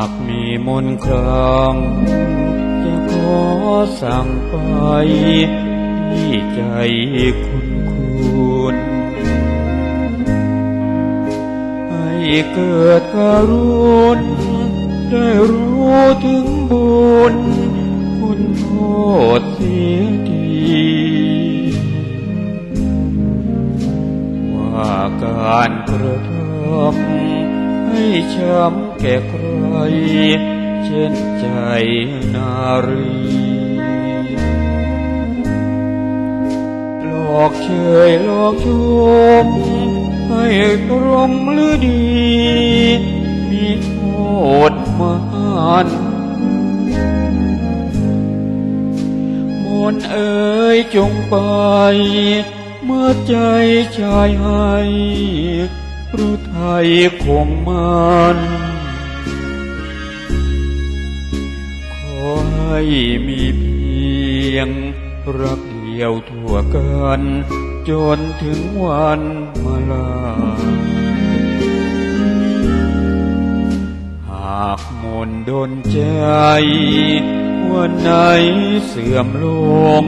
ากมีมนครังจะขอสั่งไปที่ใจคุณคุณให้เกิดกรุณได้รู้ถึงบุญ คุณโทษเสียทีว่าการกระทำ ช้ำแก่ใคร เช่นใจนารีหลอกเชยหลอกชมให้ตรงหรือดี มีโทษมหันมนเอ๋ยจงไป เมื่อใจชายให้ ระไทยคงมันขอให้มีเพียงรักเดียวทั่วกันจนถึงวันมาลา หากมนดนใจ วันไหนเสื่อมลง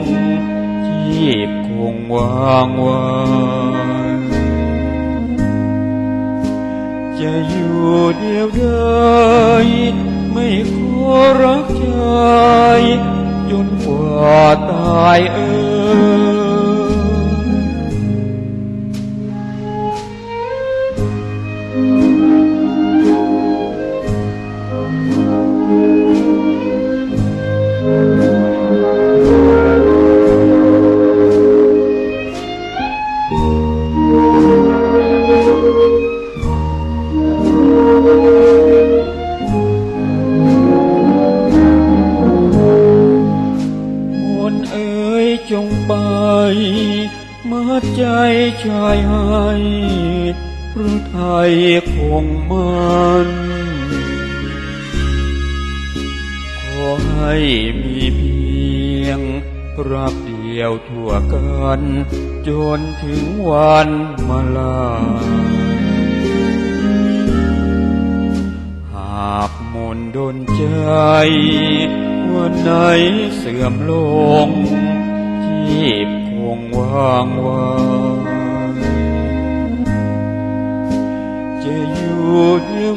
ที่คงวางไว้ จะอยู่เดียวดายไม่ขอรักใจจนกว่าตายเอ่ย เมื่อใจชายให้พระไทยคงมันขอให้มีเพียงรักเดียวทั่วกัน จนถึงวันมาลา หากมนต์ดนใจ วันไหนเสื่อมลงที่ คงว่างไว้จะอยู่เดียว